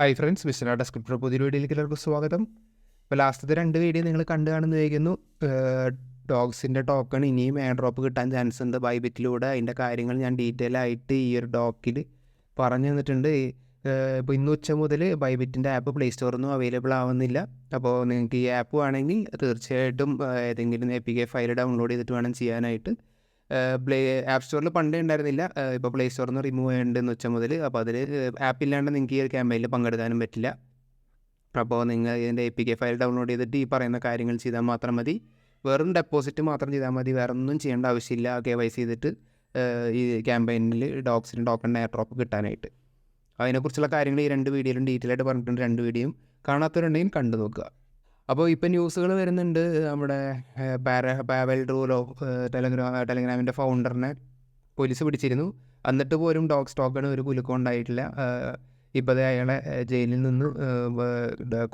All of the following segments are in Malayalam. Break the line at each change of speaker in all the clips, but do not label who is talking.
ഹായ് ഫ്രണ്ട്സ് മിസ്റ്റർ ഡെസ്ക്രിപ്റ്റർ പുതിയ വീഡിയോയിലേക്ക് എല്ലാവർക്കും സ്വാഗതം. ഇപ്പോൾ ലാസ്റ്റത്തെ രണ്ട് വീഡിയോ നിങ്ങൾ കണ്ടു കാണുന്ന വയ്ക്കുന്നു ഡോഗ്സിന്റെ ടോക്കൺ ഇനിയും എയർ ഡ്രോപ്പ് കിട്ടാൻ ചാൻസ് ഉണ്ട്. ബൈബിറ്റിലൂടെ അതിന്റെ കാര്യങ്ങൾ ഞാൻ ഡീറ്റെയിൽ ആയിട്ട് ഈ ഒരു ഡോക്കിൽ പറഞ്ഞു തന്നിട്ടുണ്ട്. ഇപ്പോൾ ഇന്ന് ഉച്ച മുതൽ ബൈബിറ്റിന്റെ ആപ്പ് പ്ലേ സ്റ്റോറിൽ നിന്നും അവൈലബിൾ ആവുന്നില്ല. അപ്പോൾ നിങ്ങൾക്ക് ഈ ആപ്പ് വേണമെങ്കിൽ തീർച്ചയായിട്ടും ഏതെങ്കിലും A P K file download ചെയ്തിട്ട് വേണം ചെയ്യാനായിട്ട്. പ്ലേ ആപ്പ് സ്റ്റോറിൽ പണ്ടേ ഉണ്ടായിരുന്നില്ല. ഇപ്പോൾ പ്ലേ സ്റ്റോറിൽ നിന്ന് റിമൂവ് ചെയ്യേണ്ടതെന്ന് വെച്ചാൽ മുതൽ അപ്പോൾ അതിൽ ആപ്പ് ഇല്ലാണ്ട് നിങ്ങൾക്ക് ഈ ഒരു ക്യാമ്പയിനിൽ പങ്കെടുക്കാനും പറ്റില്ല. അപ്പോൾ നിങ്ങൾ ഇതിന്റെ A P K file download ചെയ്തിട്ട് ഈ പറയുന്ന കാര്യങ്ങൾ ചെയ്താൽ മാത്രം മതി. വെറും ഡെപ്പോസിറ്റ് മാത്രം ചെയ്താൽ മതി. വേറെ ഒന്നും ചെയ്യേണ്ട ആവശ്യമില്ല. കെ വൈ സി ചെയ്തിട്ട് ഈ ക്യാമ്പയിനിൽ ഡോക്സിനും ടോക്കൺ എയർ ഡ്രോപ്പ് കിട്ടാനായിട്ട്. അതിനെക്കുറിച്ചുള്ള കാര്യങ്ങൾ ഈ രണ്ട് വീഡിയോയിലും ഡീറ്റെയിൽ ആയിട്ട് പറഞ്ഞിട്ടുണ്ട്. രണ്ട് വീഡിയോയും കാണാത്തവരുണ്ടെങ്കിൽ കണ്ടു നോക്കുക. അപ്പോൾ ഇപ്പോൾ ന്യൂസുകൾ വരുന്നുണ്ട് നമ്മുടെ പാര പാവൽ റൂലോ ടെലഗ്രാം ടെലഗ്രാമിന്റെ ഫൗണ്ടറിനെ പോലീസ് പിടിച്ചിരുന്നു. എന്നിട്ട് പോലും ഡോഗ് സ്റ്റോക്കിന് ഒരു കുലുക്കം ഉണ്ടായിട്ടില്ല. ഇപ്പോൾ അത് അയാളെ ജയിലിൽ നിന്ന്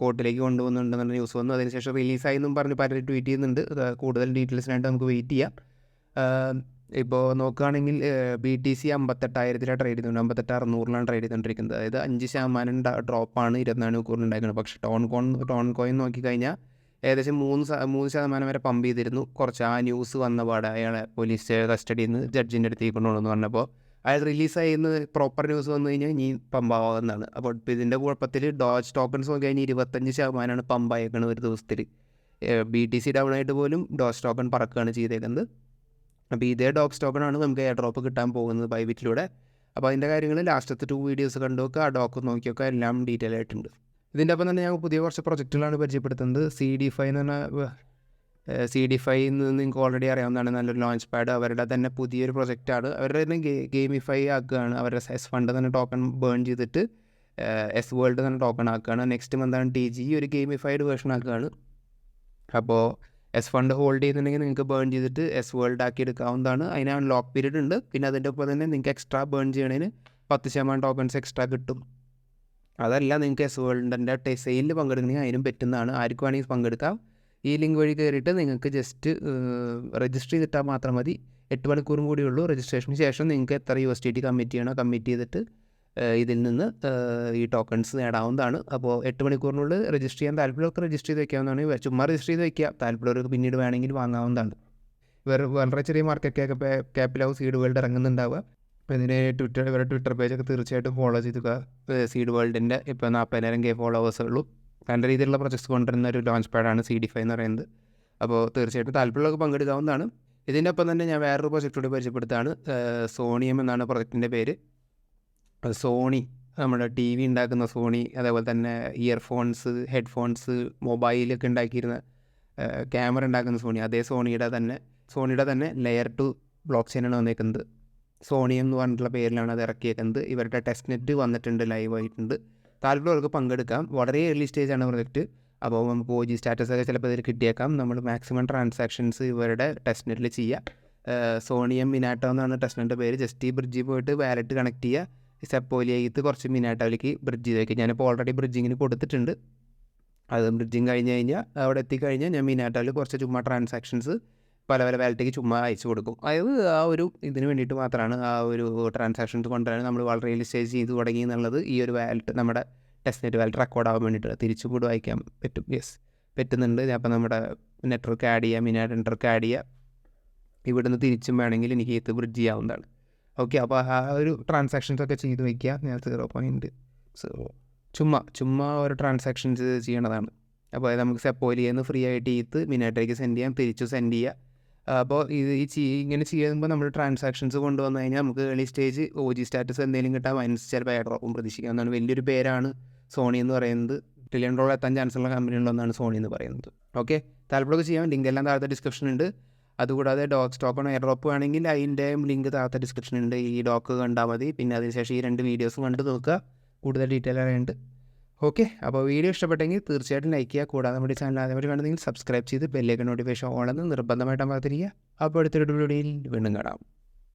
കോർട്ടിലേക്ക് കൊണ്ടുപോകുന്നുണ്ടെന്നുള്ള ന്യൂസ് വന്നു. അതിനുശേഷം റിലീസായി എന്നും പറഞ്ഞ് പലരും ട്വീറ്റ് ചെയ്യുന്നുണ്ട്. കൂടുതൽ ഡീറ്റെയിൽസിനായിട്ട് നമുക്ക് വെയിറ്റ് ചെയ്യാം. ഇപ്പോൾ നോക്കുകയാണെങ്കിൽ ബി ടി സി അമ്പത്തെട്ടായിരത്തിലാണ് ട്രേഡ് ചെയ്യുന്നത് അമ്പത്തെട്ട് അറുന്നൂറിലാണ് ട്രേഡ് ചെയ്തുകൊണ്ടിരിക്കുന്നത് അതായത് അഞ്ച് ശതമാനം ഡ്രോപ്പാണ് ഇരുപത്തിനാല് മണിക്കൂറിൽ ഉണ്ടായിരിക്കുന്നത് പക്ഷേ ടോൺ കോൺ ടോൺ കോയിൻ നോക്കിക്കഴിഞ്ഞാൽ ഏകദേശം മൂന്ന് മൂന്ന് ശതമാനം വരെ പമ്പ് ചെയ്തിരുന്നു. കുറച്ച് ആ ന്യൂസ് വന്ന പാടെ അയാളെ പോലീസ് കസ്റ്റഡിയിൽ നിന്ന് ജഡ്ജിന്റെ അടുത്തേക്ക് കൊണ്ടുവന്നു പറഞ്ഞപ്പോൾ അയാൾ ചെയ്യുന്ന പ്രോപ്പർ ന്യൂസ് വന്നു കഴിഞ്ഞാൽ ഇനി പമ്പാവുന്നതാണ് അപ്പോൾ ഇതിന്റെ കുഴപ്പത്തിൽ ഡോജ് ടോക്കൺസ് നോക്കി കഴിഞ്ഞാൽ ഇരുപത്തഞ്ച് ശതമാനമാണ് പമ്പായേക്കുന്നത് ഒരു ദിവസത്തിൽ ബി ടി സി ഡൗൺ ആയിട്ട് പോലും ഡോസ് ടോക്കൺ പറക്കുകയാണ് ചെയ്തേക്കുന്നത്. അപ്പോൾ ഇതേ ഡോക്സ് ടോക്കണാണ് നമുക്ക് എയർ ഡ്രോപ്പ് കിട്ടാൻ പോകുന്നത് ബൈബിറ്റിലൂടെ അപ്പോൾ അതിന്റെ കാര്യങ്ങൾ ലാസ്റ്റത്തെ ടു വീഡിയോസ് കണ്ടു നോക്കുക ആ ഡോക്ക് നോക്കിയൊക്കെ എല്ലാം ഡീറ്റെയിൽ ആയിട്ടുണ്ട്. ഇതിന്റെ ഒപ്പം തന്നെ ഞങ്ങൾ പുതിയ കുറച്ച് പ്രൊജക്റ്റുകളാണ് പരിചയപ്പെടുത്തുന്നത്. സി ഡി ഫൈ എന്ന് പറഞ്ഞ സി ഡി ഫൈ എന്ന് നിങ്ങൾക്ക് ഓൾറെഡി അറിയാവുന്നതാണ്. നല്ലൊരു ലോഞ്ച് പാഡ് അവരുടെ തന്നെ പുതിയൊരു പ്രൊജക്റ്റാണ് അവരുടെ തന്നെ ഗെയിമിഫൈ ആക്കുകയാണ്. അവരുടെ എസ് ഫണ്ട് തന്നെ ടോക്കൺ ബേൺ ചെയ്തിട്ട് എസ് വേൾഡ് തന്നെ ടോക്കൺ ആക്കുകയാണ്. നെക്സ്റ്റ് മന്താണ് ടി ജി ഒരു ഗെയിമിഫൈഡ് വേർഷൻ ആക്കുകയാണ്. അപ്പോൾ എസ് ഫണ്ട് ഹോൾഡ് ചെയ്യുന്നുണ്ടെങ്കിൽ നിങ്ങൾക്ക് ബേൺ ചെയ്തിട്ട് എസ് വേൾഡ് ആക്കി എടുക്കാവുന്നതാണ്. അതിന് ലോക്ക് പീരീഡ് ഉണ്ട്. പിന്നെ അതിന്റെ ഒപ്പം തന്നെ നിങ്ങൾക്ക് എക്സ്ട്രാ ബേൺ ചെയ്യണതിന് പത്ത് ശതമാനം ടോക്കൺസ് എക്സ്ട്രാ കിട്ടും. അതല്ല നിങ്ങൾക്ക് എസ് വേൾഡിന്റെ ടെസൈലിൽ പങ്കെടുക്കണമെങ്കിൽ അതിനും പറ്റുന്നതാണ്. ആർക്കും വേണമെങ്കിൽ പങ്കെടുക്കാം. ഈ ലിങ്ക് വഴി കയറിയിട്ട് നിങ്ങൾക്ക് ജസ്റ്റ് രജിസ്റ്റർ ചെയ്തിട്ടാൽ മാത്രം മതി. എട്ട് മണിക്കൂറും കൂടി ഉള്ളൂ. രജിസ്ട്രേഷന് ശേഷം നിങ്ങൾക്ക് എത്ര U S T T commit commit ചെയ്തിട്ട് ഇതിൽ നിന്ന് ഈ ടോക്കൺസ് നേടാവുന്നതാണ്. അപ്പോൾ എട്ട് മണിക്കൂറിനുള്ളിൽ രജിസ്റ്റർ ചെയ്യാൻ താല്പര്യമൊക്കെ രജിസ്റ്റർ ചെയ്ത് വെക്കാവുന്നതാണ്. ചുമ്മാ രജിസ്റ്റർ ചെയ്ത് വെക്കുക. താല്പര്യമൊക്കെ പിന്നീട് വേണമെങ്കിൽ വാങ്ങാവുന്നതാണ്. വേറെ വളരെ ചെറിയ മാർക്കറ്റ് ക്യാപ്പ് ക്യാപ്പിലാവും സീഡ് വേൾഡ് ഇറങ്ങുന്നുണ്ടാവുക. അപ്പോൾ ഇതിന് ട്വിറ്റർ ഇവരുടെ ട്വിറ്റർ പേജൊക്കെ തീർച്ചയായിട്ടും ഫോളോ ചെയ്തുക. സീഡ് വേൾഡിന്റെ ഇപ്പോൾ നാൽപ്പതിനായിരം കെ ഫോളോവേഴ്സേ ഉള്ളൂ. നല്ല രീതിയിലുള്ള പ്രൊജക്ട്സ് കൊണ്ടുവരുന്ന ഒരു ലോഞ്ച് പാഡാണ് സി ഡി ഫൈ എന്ന് പറയുന്നത്. അപ്പോൾ തീർച്ചയായിട്ടും താല്പര്യമുള്ളവർക്ക് പങ്കെടുക്കാവുന്നതാണ്. ഇതിന്റെ ഒപ്പം തന്നെ ഞാൻ വേറൊരു പ്രൊജക്റ്റ് കൂടി പരിചയപ്പെടുത്താണ്. സോണിയം എന്നാണ് പ്രൊജക്റ്റിന്റെ പേര്. സോണി നമ്മുടെ ടി വി ഉണ്ടാക്കുന്ന സോണി അതേപോലെ തന്നെ ഇയർഫോൺസ് ഹെഡ്ഫോൺസ് മൊബൈലൊക്കെ ഉണ്ടാക്കിയിരുന്ന ക്യാമറ ഉണ്ടാക്കുന്ന സോണി അതേ സോണിയുടെ തന്നെ സോണിയുടെ തന്നെ ലെയർ ടു ബ്ലോക്ക് ചെയിനാണ് വന്നേക്കുന്നത്. സോണി എന്ന് പറഞ്ഞിട്ടുള്ള പേരിലാണ് അത് ഇറക്കിയേക്കുന്നത്. ഇവരുടെ ടെസ്റ്റ് നെറ്റ് വന്നിട്ടുണ്ട് ലൈവായിട്ടുണ്ട് താല്പര്യമുള്ളവർക്ക് പങ്കെടുക്കാം. വളരെ ഏർലി സ്റ്റേജാണ് പ്രൊജക്റ്റ് അപ്പോൾ നമുക്ക് ഒ ജി സ്റ്റാറ്റസൊക്കെ ചിലപ്പോൾ ഇതിൽ കിട്ടിയേക്കാം. നമ്മൾ മാക്സിമം ട്രാൻസാക്ഷൻസ് ഇവരുടെ ടെസ്റ്റ് നെറ്റിൽ ചെയ്യുക. സോണിയം മിനാട്ടോ എന്നാണ് ടെസ്റ്റ് നെറ്റിന്റെ പേര്. ജസ്റ്റ് ഈ ബ്രിഡ്ജിൽ പോയിട്ട് വാലറ്റ് കണക്ട് ചെയ്യുക. സെപ്പോലിയായിട്ട് കുറച്ച് മിനാട്ടോയിലേക്ക് ബ്രിഡ്ജ് ചെയ്ത് വയ്ക്കും ഞാനിപ്പോൾ ഓൾറെഡി ബ്രിഡ്ജിങ്ങിന് കൊടുത്തിട്ടുണ്ട്. അത് ബ്രിഡ്ജിങ് കഴിഞ്ഞ് കഴിഞ്ഞാൽ അവിടെ എത്തിക്കഴിഞ്ഞാൽ ഞാൻ മിനാട്ടോയിൽ കുറച്ച് ചുമ്മാ ട്രാൻസാക്ഷൻസ് പല പല വാലറ്റിലേക്ക് ചുമ്മാ അയച്ചു കൊടുക്കും. അതായത് ആ ഒരു ഇതിന് വേണ്ടിയിട്ട് മാത്രമാണ് ആ ഒരു ട്രാൻസാക്ഷൻസ് കൊണ്ടുവരാൻ നമ്മൾ വളരെ സ്റ്റേജ് ചെയ്ത് തുടങ്ങി എന്നുള്ളത് ഈ ഒരു വാലറ്റ് നമ്മുടെ ടെസ്റ്റ് നെറ്റ് വാലറ്റ് റെക്കോർഡ് ആവാൻ വേണ്ടിയിട്ട് തിരിച്ചു കൂടെ വായിക്കാൻ പറ്റും. യെസ് പറ്റുന്നുണ്ട്. അപ്പം നമ്മുടെ നെറ്റ്വർക്ക് ആഡ് ചെയ്യാം മിനാറ്റ് നെറ്റ്വർക്ക് ആഡ് ചെയ്യാം. ഇവിടുന്ന് തിരിച്ചും വേണമെങ്കിൽ എനിക്ക് ഇത് ബ്രിഡ്ജ് ചെയ്യാവുന്നതാണ്. ഓക്കെ അപ്പോൾ ആ ഒരു ട്രാൻസാക്ഷൻസ് ഒക്കെ ചെയ്ത് വയ്ക്കുക ഞാൻ സീറോ പോയിന്റ് സീറോ ചുമ്മാ ചുമ്മാ ഒരു ട്രാൻസാക്ഷൻസ് ചെയ്യണതാണ്. അപ്പോൾ നമുക്ക് സെപ്പോയിൽ നിന്ന് ഫ്രീ ആയിട്ട് ഈത്ത് മിനായിട്ടേക്ക് സെൻഡ് ചെയ്യാം തിരിച്ചു സെൻഡ് ചെയ്യുക അപ്പോൾ ഇത് ഈ ചെയ് ഇങ്ങനെ ചെയ്യുമ്പോൾ നമ്മൾ ട്രാൻസാക്ഷൻസ് കൊണ്ടുവന്നു കഴിഞ്ഞാൽ നമുക്ക് early stage O G status എന്തെങ്കിലും കിട്ടാൻ മനസ്സിൽ ചിലപ്പോൾ എയർ പ്രതീക്ഷിക്കാം. പ്രതീക്ഷിക്കാവുന്നതാണ് വലിയൊരു പേരാണ് സോണി എന്ന് പറയുന്നത്. ട്രില്യൺ ഡോളർ എത്താൻ ചാൻസ് ഉള്ള കമ്പനി ഉണ്ടെന്നാണ് സോണി എന്ന് പറയുന്നത്. ഓക്കെ താല്പര്യമൊക്കെ ചെയ്യാം. ലിങ്ക് എല്ലാം താഴത്തെ ഡിസ്ക്രിപ്ഷൻ ഉണ്ട്. അതുകൂടാതെ ഡോഗ് സ്റ്റോക്കണോ എയർ ഡ്രോപ്പ് വേണമെങ്കിൽ അതിന്റെ ലിങ്ക് താഴത്തെ ഡിസ്ക്രിപ്ഷനിൽ ഉണ്ട്. ഈ ഡോക്ക് കണ്ടാൽ മതി. പിന്നെ അതിനുശേഷം ഈ രണ്ട് വീഡിയോസും കണ്ട് നോക്കുക. കൂടുതൽ ഡീറ്റെയിൽ അറിയാനുണ്ട് ഓക്കെ അപ്പോൾ വീഡിയോ ഇഷ്ടപ്പെട്ടെങ്കിൽ തീർച്ചയായിട്ടും ലൈക്ക് ചെയ്യുക. കൂടാതെ നമ്മുടെ ചാനൽ ആദ്യമായിട്ട് വേണമെങ്കിൽ സബ്സ്ക്രൈബ് ചെയ്ത് ബെല്ലേക്ക് നോട്ടിഫിക്കേഷൻ ഓൺ എന്ന് നിർബന്ധമായിട്ട് അമർത്തിരിക്കുക. അപ്പോൾ അടുത്തൊരു വീഡിയോയിൽ വീണ്ടും കാണാം.